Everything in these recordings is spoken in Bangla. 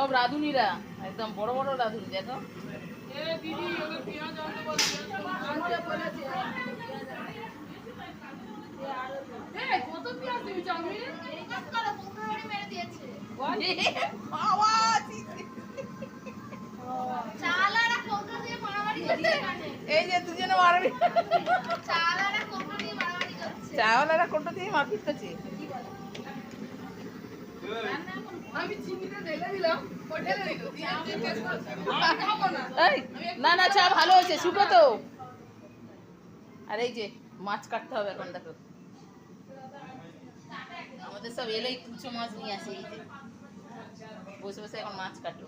সব রাঁধুনিরা একদম বড় বড় রাঁধুনি দেখো। এই যে দুজনে মারবি। চাওয়ালারা কোনটা দিয়ে মারপিট করছে। না না, চা ভালো হয়েছে, শুকো তো। আর এই যে, মাছ কাটতে হবে এখন, দেখো। আমাদের সব এলেই কুচো মাছ নিয়ে আসে এই যে। বসে বসে এখন মাছ কাটলো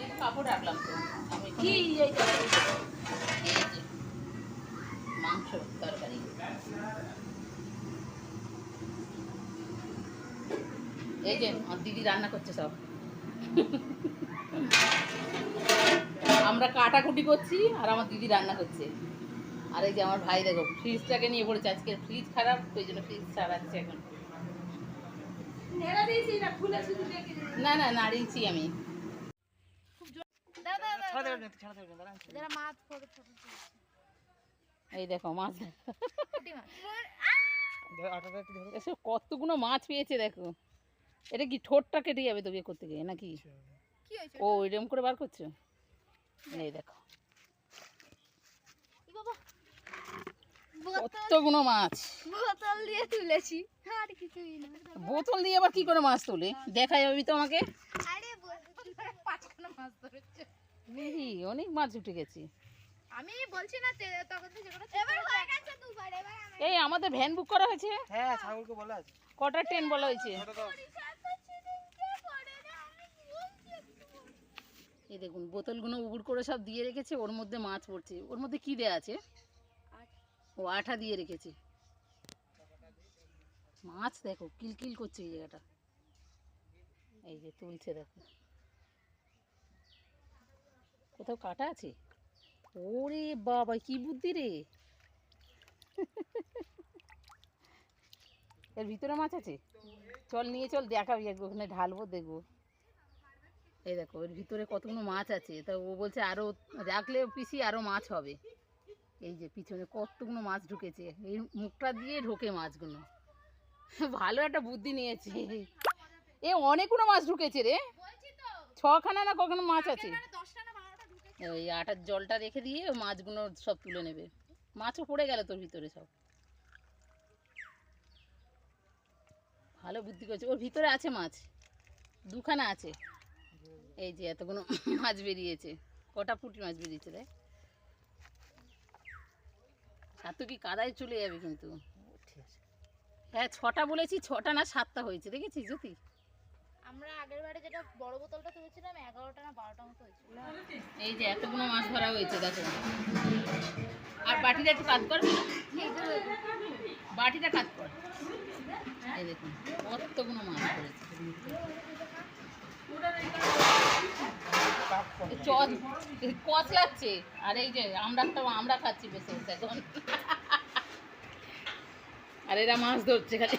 এই কাপড় রাখলাম তো আমি কি এই যে মাংস তরকারি এই যে আমার দিদি রান্না করছে সব আমরা কাটাকুটি করছি আর আমার দিদি রান্না করছে। আর এই যে আমার ভাই দেখো ফ্রিজটাকে নিয়ে পড়েছে। আজকে ফ্রিজ খারাপ ওই জন্য ফ্রিজ চালাচ্ছে এখন। না না নাড়িয়েছি আমি। এই দেখো মাছ। এসব কতগুলো মাছ পেয়েছে দেখো। এটা কি ঠোঁটটা কেটে যাবে তো বিয়ে করতে গিয়ে নাকি? ও এরকম করে বার করছ? এই দেখো। কতগুলো মাছ? বোতল দিয়ে তুলেছি। আর কিছুই না। বোতল দিয়ে আবার কি করে মাছ তোলে? দেখা যাবে তো আমাকে। আরে বোতল পাঁচখানা মাছ ধরেছে। অনেক মাছ উঠে গেছে। আমি বলছি না তখন তো যেগুলো এবার হয়ে গেছে দুবার এবার এই আমাদের ভ্যান বুক করা হয়েছে? হ্যাঁ ছাগলকে বলা আছে। কটা ট্রেন বলা হয়েছে? এই দেখুন বোতলগুলো উবুর করে সব দিয়ে রেখেছে ওর মধ্যে মাছ পড়ছে। ওর মধ্যে কি দেয়া আছে? ও আঠা দিয়ে রেখেছে। মাছ দেখো কিলকিল করছে এই জায়গাটা। এই যে তুলছে দেখো। কোথাও কাটা আছে? ওরে বাবা কি বুদ্ধি রে। এর ভিতরে মাছ আছে? চল নিয়ে চল, দেখাবি একবার, ওখানে ঢালবো, দেখব। এই দেখো, এর ভিতরে কতগুলো মাছ আছে? তা ও বলছে আরও রাখলে পিসি আরও মাছ হবে। এই যে, পিছনে কতগুলো মাছ ঢুকেছে। এই মুখটা দিয়ে ঢোকে মাছগুলো। ভালো একটা বুদ্ধি নিয়েছে। এ, অনেকগুলো মাছ ঢুকেছে রে। ছখানা না কখনো মাছ আছে দশটা না বারোটা ঢুকে ওই আটার জলটা রেখে দিয়ে ওই মাছগুলো সব তুলে নেবে। মাছও পড়ে গেল তোর ভিতরে সব। ভালো বুদ্ধি করছে। ওর ভিতরে আছে মাছ। দুখানা আছে। এই যে এতগুলো মাছ বেরিয়েছে। কটা পুঁটি মাছ বেরিয়েছে রে আর তুই কি কাদায় চলে যাবে কিন্তু। হ্যাঁ ছটা বলেছি ছটা না সাতটা হয়েছে। দেখেছিস জ্যোতি? আমরা আগের বারে যেটা বড় বোতলটা তুলেছিলাম, এগারোটা না বারোটা মতো হয়েছিল। এই যে এতগুলো মাছ ধরা হয়েছে, দেখো। আর বাটিটা একটু কাজ কর। বাটিটা কাজ কর। এই দেখুন, কতগুলো মাছ পড়েছে আর এই যে, আমরা আমরা খাচ্ছি বসে এখন আর এরা মাছ ধরছে খালি।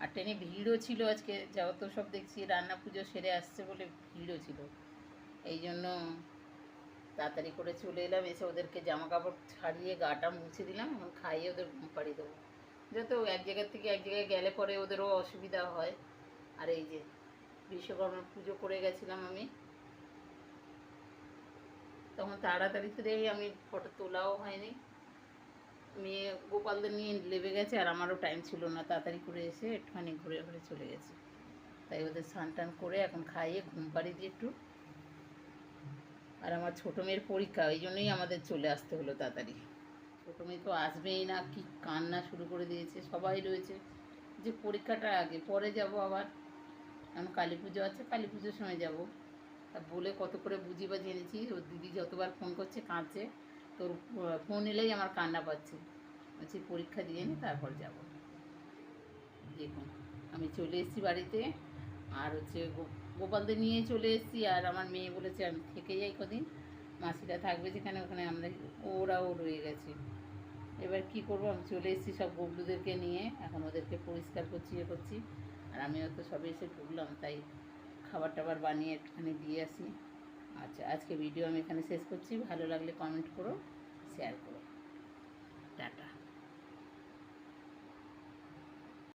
আর ট্রেনে ভিড়ও ছিল আজকে যত সব দেখছি, রান্না পুজো সেরে আসছে বলে ভিড়ও ছিল। এই জন্য তাড়াতাড়ি করে চলে এলাম, এসে ওদেরকে জামা কাপড় ছাড়িয়ে গাটা মুছে দিলাম, এখন খাইয়ে ওদের ঘুম পাড়িয়ে দেবো। যত এক জায়গার থেকে এক জায়গায় গেলে পরে ওদেরও অসুবিধা হয়। আর এই যে বিশ্বকর্মা পুজো করে গেছিলাম আমি। তখন তাড়াতাড়ি তাড়াতাড়িতে আমি ফটো তোলাও হয়নি। মেয়ে গোপালদের নিয়ে লেবে গেছে আর আমারও টাইম ছিল না। তাড়াতাড়ি করে এসে একটুখানি ঘুরে ঘুরে চলে গেছে। তাই ওদের স্নান টান করে এখন খাইয়ে ঘুম পাড়িয়ে দিয়ে একটু আর আমার ছোটো মেয়ের পরীক্ষা, ওই জন্যই আমাদের চলে আসতে হলো তাড়াতাড়ি। ছোটো মেয়ে তো আসবেই না, কি কান্না শুরু করে দিয়েছে, সবাই রয়েছে। যে পরীক্ষাটা আগে, পরে যাব আবার। এখন কালী পুজো আছে, কালী পুজোর সময় যাব। তা বলে কত করে বুঝি বা জেনেছি, ওর দিদি যতবার ফোন করছে, কাঁদছে। তোর ফোন এলেই আমার কান্না পাচ্ছে। বলছি, পরীক্ষা দিয়ে নি, তারপর যাব। দেখুন, আমি চলে এসেছি বাড়িতে। আর হচ্ছে গোপালদের নিয়ে চলে এসেছি। আর আমার মেয়ে বলেছে, আমি থেকে যাই কদিন। মাসিরা থাকবে যেখানে, ওখানে আমরা, ওরাও রয়ে গেছে। এবার কি করব? আমি চলে এসেছি সব গবলুদেরকে নিয়ে। এখন ওদেরকে পরিষ্কার করছি ইয়ে করছি। আর আমিও তো সবে এসে ঢুকলাম তাই খাবার টাবার বানিয়ে একটুখানি দিয়ে আসি। আচ্ছা আজকে ভিডিও আমি এখানে শেষ করছি। ভালো লাগলে কমেন্ট করো শেয়ার করো। টাটা।